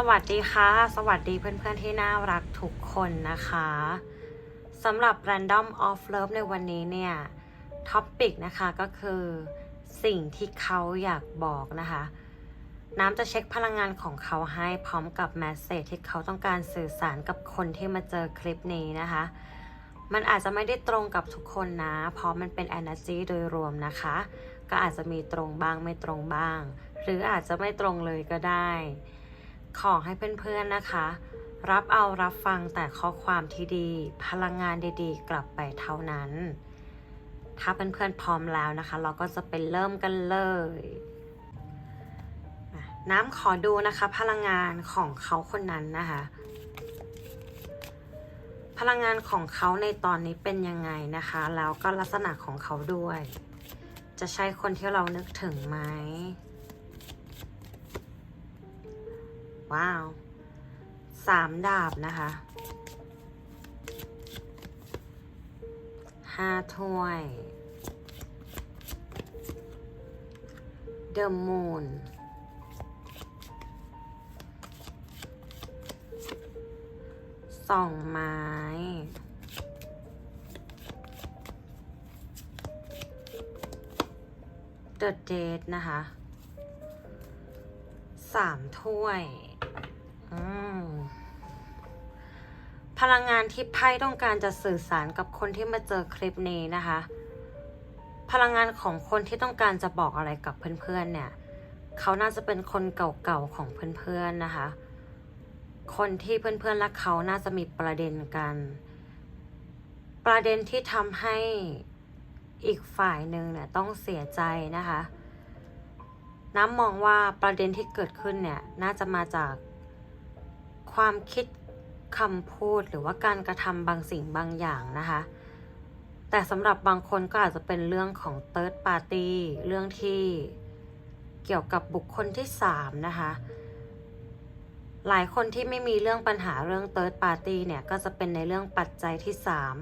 สวัสดีค่ะ สวัสดีเพื่อนๆที่น่ารักทุกคนนะคะสำหรับ Random of Love ในวันนี้เนี่ยท็อปปิกนะคะก็คือสิ่งที่เขาอยากบอกนะคะ น้ำจะเช็คพลังงานของเขาให้พร้อมกับแมสเซจที่เขาต้องการสื่อสารกับคนที่มาเจอคลิปนี้นะคะ มันอาจจะไม่ได้ตรงกับทุกคนนะ เพราะมันเป็น energy โดยรวมนะคะ ก็อาจจะมีตรงบ้างไม่ตรงบ้าง หรืออาจจะไม่ตรงเลยก็ได้ ขอให้เพื่อนๆนะคะ รับเอารับฟังแต่ข้อความที่ดี พลังงานดีๆ กลับไปเท่านั้น ถ้าเพื่อนๆพร้อมแล้วนะคะ เราก็จะไปเริ่มกันเลยน้ำขอดูนะคะ พลังงานของเขาคนนั้นนะคะ พลังงานของเขาในตอนนี้เป็นยังไงนะคะ แล้วก็ลักษณะของเขาด้วย จะใช่คนที่เรานึกถึงไหม ว้าวสามดาบนะคะห้าถ้วยเดอะมูนสองไม้เดอะเดทนะคะสามถ้วย พลังงานที่ไพ่ต้องการจะสื่อสารกับคนที่มาเจอคลิปนี้นะคะ พลังงานของคนที่ต้องการจะบอกอะไรกับเพื่อนๆเนี่ยเขาน่าจะเป็นคนเก่าๆของเพื่อนๆนะคะ คนที่เพื่อนๆและเขาน่าจะมีประเด็นกัน ประเด็นที่ทำให้อีกฝ่ายหนึ่งเนี่ยต้องเสียใจนะคะ น้ำมองว่าประเด็นที่เกิดขึ้นเนี่ยน่าจะมาจากความคิด คำพูดหรือว่าการกระทำบางสิ่งบางอย่างนะคะ แต่สำหรับบางคนก็อาจจะเป็นเรื่องของ third party เรื่องที่เกี่ยวกับบุคคลที่สามนะคะ หลายคนที่ไม่มีเรื่องปัญหาเรื่อง third party เนี่ย ก็จะเป็นในเรื่องปัจจัยที่สาม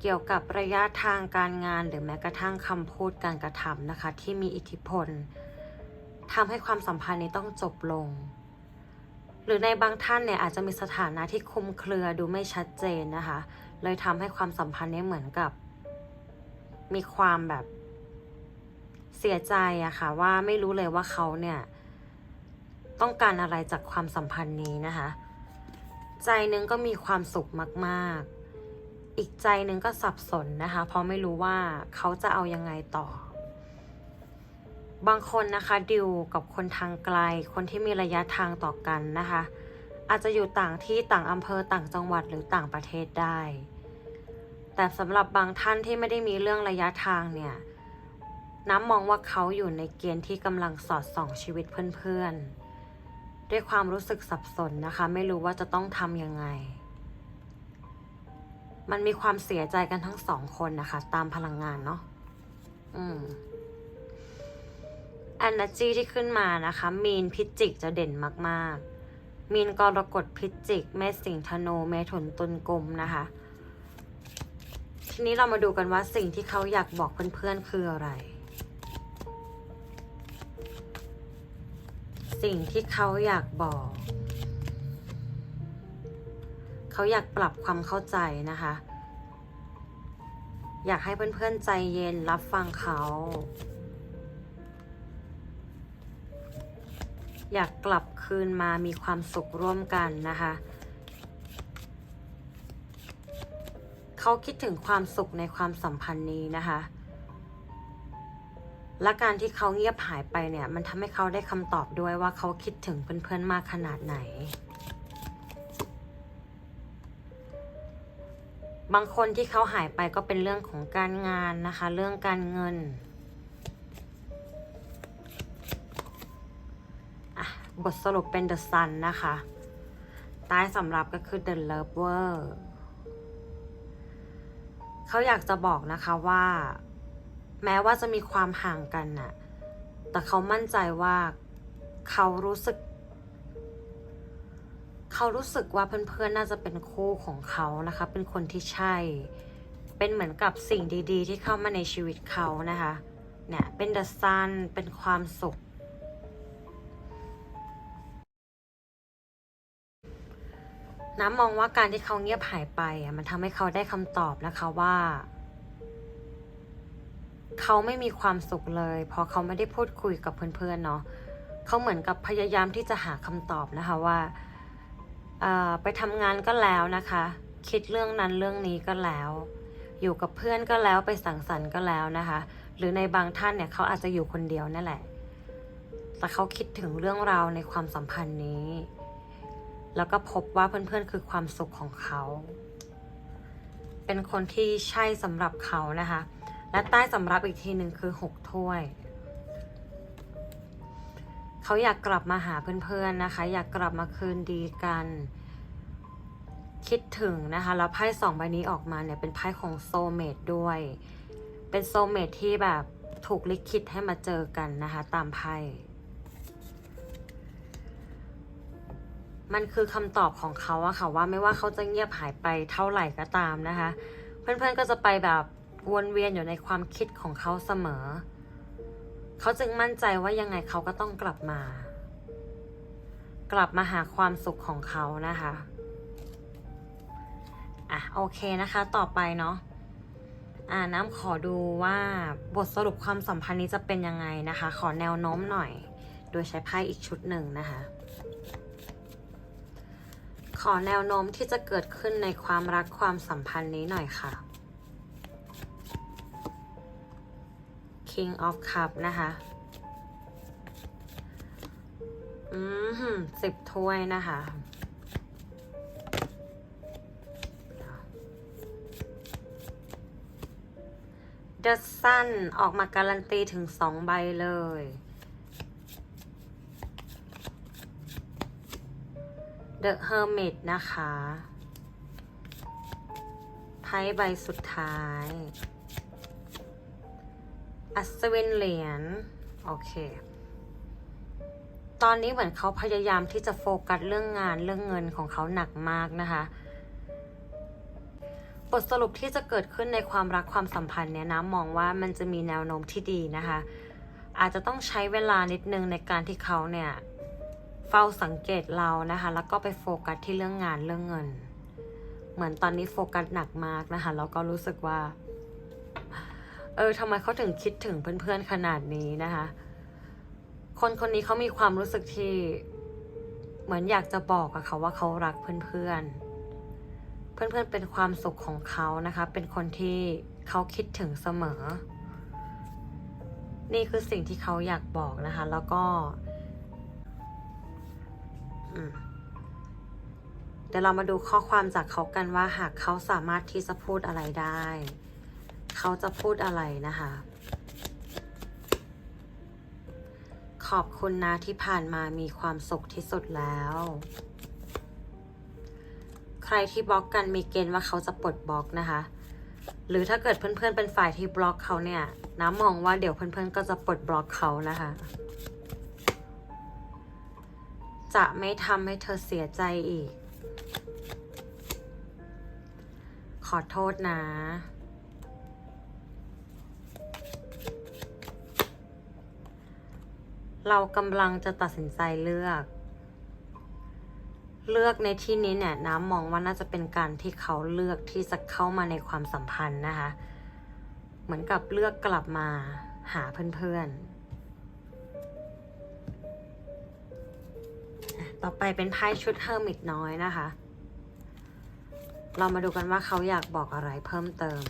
เกี่ยวกับระยะทางการงานหรือแม้กระทั่งคำพูดการกระทำนะคะ ที่มีอิทธิพลทำให้ความสัมพันธ์นี้ต้องจบลง รือในบางท่านเนี่ยอาจจะมีสถานะที่คุมเครือดูไม่ชัดเจนนะคะ เลยทำให้ความสัมพันธ์นี้เหมือนกับ มีความแบบเสียใจอะค่ะว่าไม่รู้เลยว่าเขาเนี่ยต้องการอะไรจากความสัมพันธ์นี้นะคะ ใจนึงก็มีความสุขมากๆ อีกใจนึงก็สับสนนะคะ เพราะไม่รู้ว่าเขาจะเอายังไงต่อ บางคนนะคะดิวกับคนทางไกล คนที่มีระยะทางต่อกันนะคะ อาจจะอยู่ต่างที่ต่างอำเภอต่างจังหวัดหรือต่างประเทศได้ แต่สำหรับบางท่านที่ไม่ได้มีเรื่องระยะทางเนี่ยน้ำมองว่าเขาอยู่ในเกณฑ์ที่กำลังสอดส่องชีวิตเพื่อนๆ ด้วยความรู้สึกสับสนนะคะ ไม่รู้ว่าจะต้องทำยังไง มันมีความเสียใจกันทั้งสองคนนะคะ ตามพลังงานเนาะอืม energy ที่ขึ้นมานะคะ มีนพิจิกจะเด่นมากๆ มีนกรกฎพิจิก เมษสิงธนูเมถุนตุลกลมนะคะ ทีนี้เรามาดูกันว่าสิ่งที่เขาอยากบอกเพื่อนๆคืออะไร สิ่งที่เขาอยากบอก เขาอยากปรับความเข้าใจนะคะ อยากให้เพื่อนๆใจเย็นรับฟังเขา อยากกลับคืนมามีความสุขร่วมกันนะคะ เขาคิดถึงความสุขในความสัมพันธ์นี้นะคะ และการที่เขาเงียบหายไปเนี่ย มันทำให้เขาได้คำตอบด้วยว่าเขาคิดถึงเพื่อนๆมากขนาดไหน บางคนที่เขาหายไปก็เป็นเรื่องของการงานนะคะ เรื่องการเงิน บทสรุปเป็น The Sun นะคะ ใต้สำหรับก็คือ The Lover เขาอยากจะบอกนะคะว่า แม้ว่าจะมีความห่างกันน่ะ แต่เขามั่นใจว่าเขารู้สึก เขารู้สึกว่าเพื่อนๆ น่าจะเป็นคู่ของเขานะคะ เป็นคนที่ใช่ เป็นเหมือนกับสิ่งดี ๆ ที่เข้ามาในชีวิตเขานะคะ เนี่ย เป็น The Sun เป็นความสุข น้ำมองว่าการที่เขาเงียบหายไปอะมันทำให้เขาได้คำตอบนะคะว่า เขาไม่มีความสุขเลย เพราะเขาไม่ได้พูดคุยกับเพื่อนๆเนาะเขาเหมือนกับพยายามที่จะหาคำตอบนะคะว่าเออไปทำงานก็แล้วนะคะ คิดเรื่องนั้นเรื่องนี้ก็แล้ว อยู่กับเพื่อนก็แล้วไปสังสรรค์ก็แล้วนะคะ หรือในบางท่านเนี่ยเขาอาจจะอยู่คนเดียวนั่นแหละ แต่เขาคิดถึงเรื่องราวในความสัมพันธ์นี้ แล้วก็พบว่าเพื่อนๆคือความสุขของเขา เป็นคนที่ใช่สำหรับเขานะคะ และใต้สำรับอีกทีหนึ่งคือหกถ้วย เขาอยากกลับมาหาเพื่อนๆนะคะ อยากกลับมาคืนดีกัน คิดถึงนะคะแล้วไพ่สองใบนี้ออกมาเนี่ยเป็นไพ่ของโซเมดด้วย เป็นโซเมดที่แบบถูกลิขิตให้มาเจอกันนะคะ ตามไพ่ มันคือคำตอบของเขาอะค่ะว่าไม่ว่าเขาจะเงียบหายไปเท่าไหร่ก็ตามนะคะ เพื่อนๆก็จะไปแบบวนเวียนอยู่ในความคิดของเขาเสมอ เขาจึงมั่นใจว่ายังไงเขาก็ต้องกลับมา กลับมาหาความสุขของเขานะคะอะโอเคนะคะ ต่อไปเนาะอ่าน้ำขอดูว่าบทสรุปความสัมพันธ์นี้จะเป็นยังไงนะคะ ขอแนวโน้มหน่อย โดยใช้ไพ่อีกชุดหนึ่งนะคะ ขอแนวโน้มที่จะเกิดขึ้นในความรักความสัมพันธ์นี้หน่อยค่ะ King of Cup นะคะ อืมสิบถ้วยนะคะ The Sun ออกมาการันตีถึงสองใบเลย The Hermit นะคะไพ่ใบสุดท้าย อัศวินเหรียญ โอเค ตอนนี้เหมือนเขาพยายามที่จะโฟกัสเรื่องงานเรื่องเงินของเขาหนักมากนะคะบทสรุปที่จะเกิดขึ้นในความรักความสัมพันธ์เนี่ยนะมองว่ามันจะมีแนวโน้มที่ดีนะคะ อาจจะต้องใช้เวลานิดนึงในการที่เขาเนี่ย เฝ้าสังเกตเรานะคะ แล้วก็ไปโฟกัสที่เรื่องงานเรื่องเงิน เหมือนตอนนี้โฟกัสหนักมากนะคะแล้วก็รู้สึกว่า เออทำไมเขาถึงคิดถึงเพื่อนๆขนาดนี้นะคะ คนคนนี้เขามีความรู้สึกที่เหมือนอยากจะบอกกับเขาว่าเขารักเพื่อนๆเพื่อนๆ เป็นความสุขของเขานะคะ เป็นคนที่เขาคิดถึงเสมอ นี่คือสิ่งที่เขาอยากบอกนะคะ แล้วก็ เดี๋ยวเรามาดูข้อความจากเขากันว่าหากเขาสามารถที่จะพูดอะไรได้ เขาจะพูดอะไรนะคะ ขอบคุณนะที่ผ่านมามีความสุขที่สุดแล้ว ใครที่บล็อกกันมีเกณฑ์ว่าเขาจะปลดบล็อกนะคะ หรือถ้าเกิดเพื่อนๆเป็นฝ่ายที่บล็อกเขาเนี่ยน้ำมองว่าเดี๋ยวเพื่อนๆก็จะปลดบล็อกเขานะคะ จะไม่ทำให้เธอเสียใจอีก ขอโทษนะ เรากำลังจะตัดสินใจเลือก เลือกในที่นี้เนี่ยน้ำมองว่าน่าจะเป็นการที่เขาเลือกที่จะเข้ามาในความสัมพันธ์นะคะ เหมือนกับเลือกกลับมาหาเพื่อนๆ ต่อไปเป็นไพ่ชุดเฮอร์มิตน้อยนะคะ เรามาดูกันว่าเขาอยากบอกอะไรเพิ่มเติม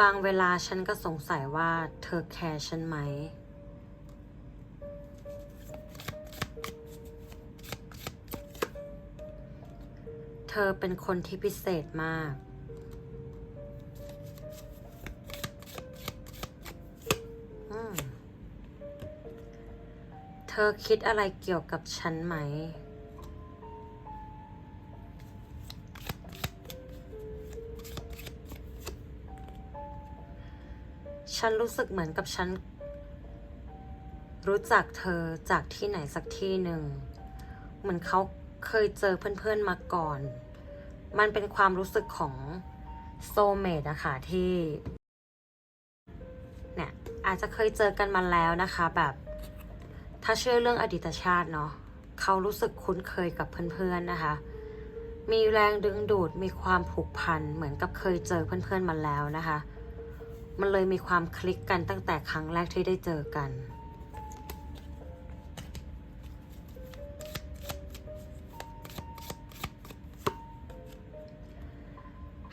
บางเวลาฉันก็สงสัยว่าเธอแคร์ฉันไหมเธอเป็นคนที่พิเศษมาก อคิดอะไรเกี่ยวกับฉันไหม ฉันรู้สึกเหมือนกับฉัน รู้จักเธอจากที่ไหนสักที่หนึ่ง เหมือนเขาเคยเจอเพื่อนๆมาก่อน มันเป็นความรู้สึกของโซเมดอะค่ะที่ เนี่ย อาจจะเคยเจอกันมาแล้วนะคะแบบ ถ้าเชื่อเรื่องอดีตชาติเนาะเขารู้สึกคุ้นเคยกับเพื่อนๆนะคะ มีแรงดึงดูดมีความผูกพันเหมือนกับเคยเจอเพื่อนๆมาแล้วนะคะ มันเลยมีความคลิกกันตั้งแต่ครั้งแรกที่ได้เจอกัน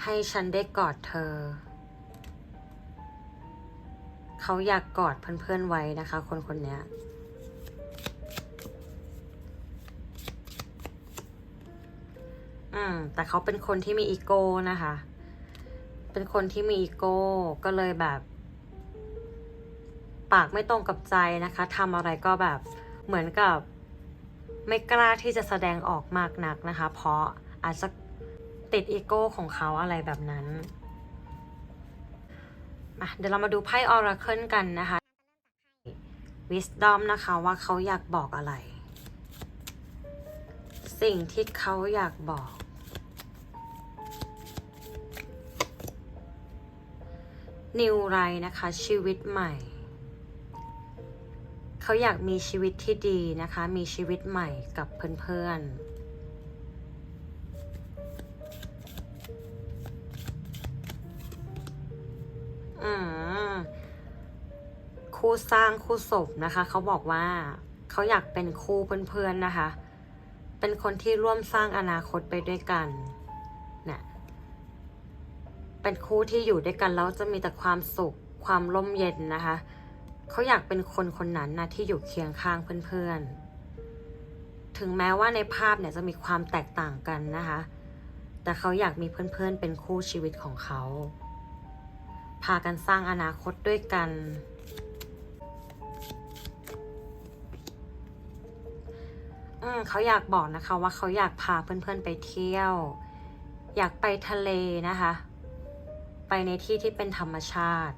ให้ฉันได้กอดเธอ เขาอยากกอดเพื่อนๆไว้นะคะ คนคนนี้ อืมแต่เขาเป็นคนที่มีอีโก้นะคะ เป็นคนที่มีอีโก้ก็เลยแบบ ปากไม่ตรงกับใจนะคะทำอะไรก็แบบเหมือนกับ ไม่กล้าที่จะแสดงออกมากนักนะคะ เพราะอาจจะติดอีโก้ของเขาอะไรแบบนั้นมาเดี๋ยวเรามาดูไพ่ออราเคิลกันนะคะ Wisdom นะคะว่าเขาอยากบอกอะไร สิ่งที่เขาอยากบอก นิวไรนะคะ ชีวิตใหม่ เขาอยากมีชีวิตที่ดีนะคะ มีชีวิตใหม่กับเพื่อนๆคู่สร้างคู่ศพนะคะ เขาบอกว่าเขาอยากเป็นคู่เพื่อนๆนะคะ เป็นคนที่ร่วมสร้างอนาคตไปด้วยกัน เป็นคู่ที่อยู่ด้วยกันแล้วจะมีแต่ความสุขความร่มเย็นนะคะ เขาอยากเป็นคนคนนั้นนะที่อยู่เคียงข้างเพื่อนๆ ถึงแม้ว่าในภาพเนี่ยจะมีความแตกต่างกันนะคะ แต่เขาอยากมีเพื่อนๆ เป็นคู่ชีวิตของเขา พากันสร้างอนาคตด้วยกัน เขาอยากบอกนะคะว่าเขาอยากพาเพื่อนๆไปเที่ยว อยากไปทะเลนะคะ ไปในที่ที่เป็นธรรมชาติ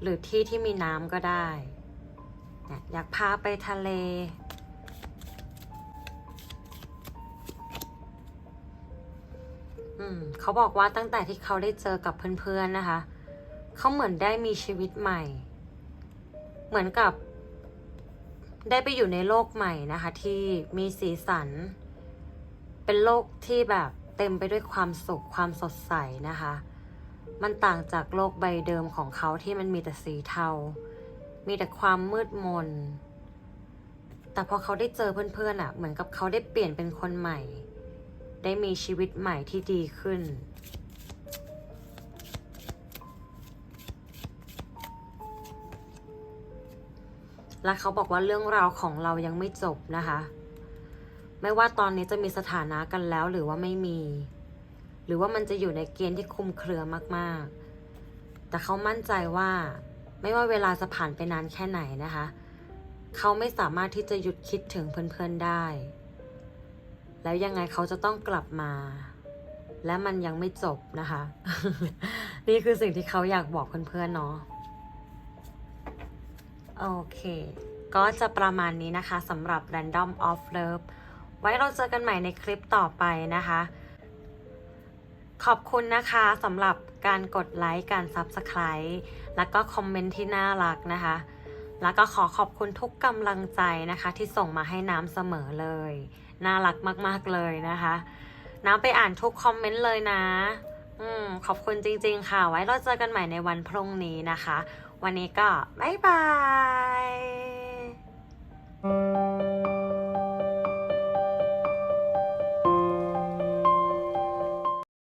หรือที่ที่มีน้ำก็ได้ อยากพาไปทะเล เขาบอกว่าตั้งแต่ที่เขาได้เจอกับเพื่อนๆนะคะ เขาเหมือนได้มีชีวิตใหม่ เหมือนกับได้ไปอยู่ในโลกใหม่นะคะ ที่มีสีสัน เป็นโลกที่แบบเต็มไปด้วยความสุขความสดใสนะคะ มันต่างจากโลกใบเดิมของเขาที่มันมีแต่สีเทา มีแต่ความมืดมน แต่พอเขาได้เจอเพื่อนๆอะ่ะ เหมือนกับเขาได้เปลี่ยนเป็นคนใหม่ ได้มีชีวิตใหม่ที่ดีขึ้น และเขาบอกว่าเรื่องราวของเรายังไม่จบนะคะ ไม่ว่าตอนนี้จะมีสถานะกันแล้วหรือว่าไม่มี รือว่ามันจะอยู่ในเกณฑ์ที่คุมเครือมากๆ แต่เขามั่นใจว่าไม่ว่าเวลาจะผ่านไปนานแค่ไหนนะคะ เขาไม่สามารถที่จะหยุดคิดถึงเพื่อนๆได้ แล้วยังไงเขาจะต้องกลับมา และมันยังไม่จบนะคะ นี่คือสิ่งที่เขาอยากบอกเพื่อนๆเนาะโอเค ก็จะประมาณนี้นะคะสำหรับ Random of Love ไว้เราเจอกันใหม่ในคลิปต่อไปนะคะ ขอบคุณนะคะสำหรับการกดไลค์การ Subscribe แล้วก็คอมเมนต์ที่น่ารักนะคะ แล้วก็ขอขอบคุณทุกกำลังใจนะคะ ที่ส่งมาให้น้ำเสมอเลย น่ารักมากๆเลยนะคะ น้ำไปอ่านทุกคอมเมนต์เลยนะอืมขอบคุณจริงๆค่ะ ไว้เราเจอกันใหม่ในวันพรุ่งนี้นะคะ วันนี้ก็บ๊ายบาย